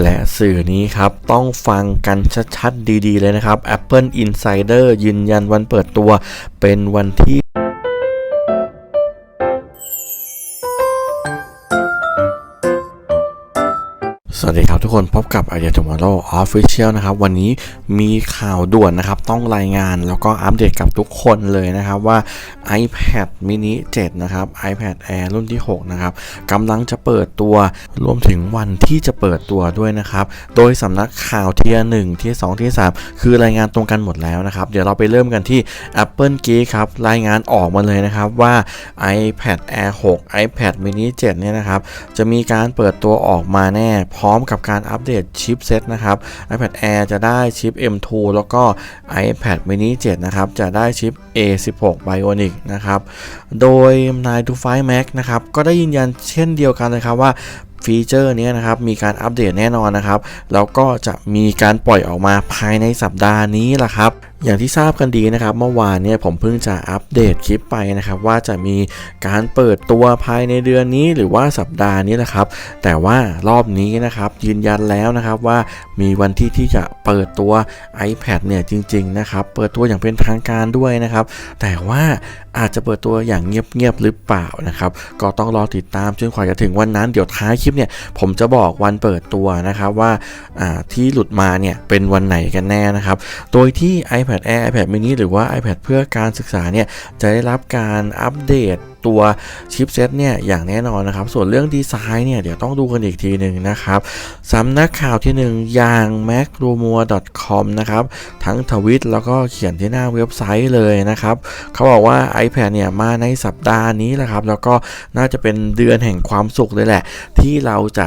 และสื่อนี้ครับ ต้องฟังกันชัดๆดีๆเลยนะครับ Apple Insider ยืนยันวันเปิดตัวเป็นวันที่ สวัสดีครับทุกคนพบกับ Idea Tomorrow Official นะครับ วันนี้มีข่าวด่วนนะครับ ต้องรายงานแล้วก็อัปเดตกับทุกคนเลยนะครับว่า iPad mini 7 นะครับ iPad Air รุ่นที่ 6 นะครับกำลังจะเปิดตัวรวมถึงวันที่จะเปิดตัวด้วยนะครับ โดยสำนักข่าวเทียร์1เทียร์2เทียร์3คือรายงานตรงกันหมดแล้วนะครับ เดี๋ยวเราไปเริ่มกันที่ Apple Geek ครับ รายงานออกมาเลยนะครับว่า iPad Air 6 iPad mini 7 เนี่ยนะครับจะมีการเปิดตัวออกมาแน่พร้อม้อมกับการอัปเดตชิปเซตนะครับ iPad Air จะได้ชิป M2 แล้วก็ iPad mini 7 นะครับ จะได้ชิป A16 Bionic นะครับ โดยนายดูไฟแม็กนะครับ ก็ได้ยืนยันเช่นเดียวกันนะครับว่าฟีเจอร์นี้นะครับมีการอัปเดตแน่นอนนะครับ แล้วก็จะมีการปล่อยออกมาภายในสัปดาห์นี้แหละครับ อย่างที่ทราบกันดีนะครับ เมื่อวานเนี่ยผมเพิ่งจะอัปเดตคลิปไปนะครับ ว่าจะมีการเปิดตัวภายในเดือนนี้หรือว่าสัปดาห์นี้แหละครับ แต่ว่ารอบนี้นะครับยืนยันแล้วนะครับว่ามีวันที่ที่จะเปิดตัว iPad เนี่ยจริง ๆ นะครับ เปิดตัวอย่างเป็นทางการด้วยนะครับ แต่ว่าอาจจะเปิดตัวอย่างเงียบๆหรือเปล่านะครับ ก็ต้องรอติดตามจนกว่าจะถึงวันนั้นเดี๋ยวท้ายคลิปเนี่ยผมจะบอกวันเปิดตัวนะครับว่าอ่าที่หลุดมาเนี่ยเป็นวันไหนกันแน่นะครับ โดยที่ iPad Air iPad mini หรือว่า iPad เพื่อการศึกษาเนี่ยจะได้รับการอัปเดตตัวชิปเซตเนี่ยอย่างแน่นอนนะครับ ส่วนเรื่องดีไซน์เนี่ยเดี๋ยวต้องดูกันอีกทีหนึ่งนะครับสำนักข่าวที่ 1 อย่าง macrumor.com นะครับ ทั้งทวิตแล้วก็เขียนที่หน้าเว็บไซต์เลยนะครับ เขาบอกว่า iPad เนี่ยมาในสัปดาห์นี้แหละครับ แล้วก็น่าจะเป็นเดือนแห่งความสุขเลยแหละ ที่เราจะ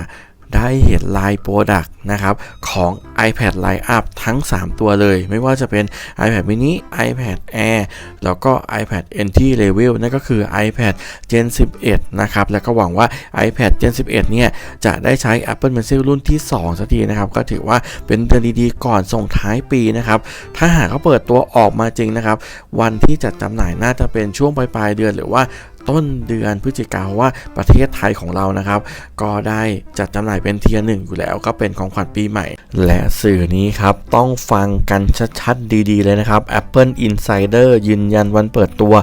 ได้เห็นไลน์โปรดักต์นะครับของ iPad Line Up ทั้ง 3 ตัวเลย ไม่ว่าจะเป็น iPad mini iPad Air แล้วก็ iPad Entry Level นั่นก็คือ iPad Gen 11 นะครับ แล้วก็หวังว่า iPad Gen 11 เนี่ย จะได้ใช้ Apple Pencil รุ่นที่ 2 สักทีนะครับ ก็ถือว่าเป็นเดือนดีๆ ก่อนส่งท้ายปีนะครับ ถ้าหากเขาเปิดตัวออกมาจริงนะครับ วันที่จัดจำหน่ายน่าจะเป็นช่วงปลายๆเดือนหรือว่า ต้นเดือนพฤศจิกาว่าประเทศไทยของเรานะครับ ก็ได้จัดจำหน่ายเป็นเทียร์หนึ่งอยู่แล้วก็เป็นของขวัญปีใหม่ และสื่อนี้ครับต้องฟังกันชัดๆดีๆเลยนะครับ Apple Insider ยืนยันวันเปิดตัว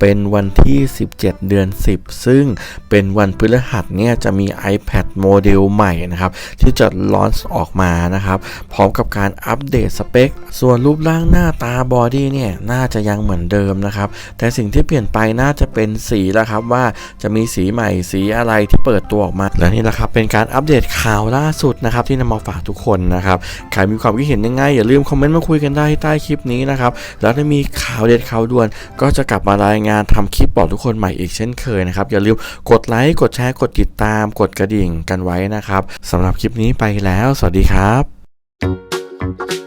เป็นวันที่ 17 เดือน 10 ซึ่งเป็นวันพฤหัสเนี่ยจะมี iPad โมเดลใหม่นะครับที่จะลอนช์ออกมานะครับพร้อมกับการอัปเดตสเปค ส่วนรูปร่างหน้าตาบอดี้เนี่ยน่าจะยังเหมือนเดิมนะครับแต่สิ่งที่เปลี่ยนไปน่าจะเป็นสีแล้วครับว่าจะมีสีใหม่สีอะไรที่เปิดตัวออกมา และนี่แหละครับเป็นการอัปเดตข่าวล่าสุดนะครับที่นำมาฝากทุกคนนะครับใครมีความคิดเห็นยังไงอย่าลืมคอมเมนต์มาคุยกันได้ใต้คลิปนี้นะครับแล้วถ้ามีข่าวเด็ดข่าวด่วนก็จะกลับมารายงานงานทำคลิปบอกทุกคนใหม่อีกเช่นเคยนะครับ อย่าลืมกดไลค์ กดแชร์ กดติดตาม กดกระดิ่งกันไว้นะครับสำหรับคลิปนี้ไปแล้ว สวัสดีครับ thank you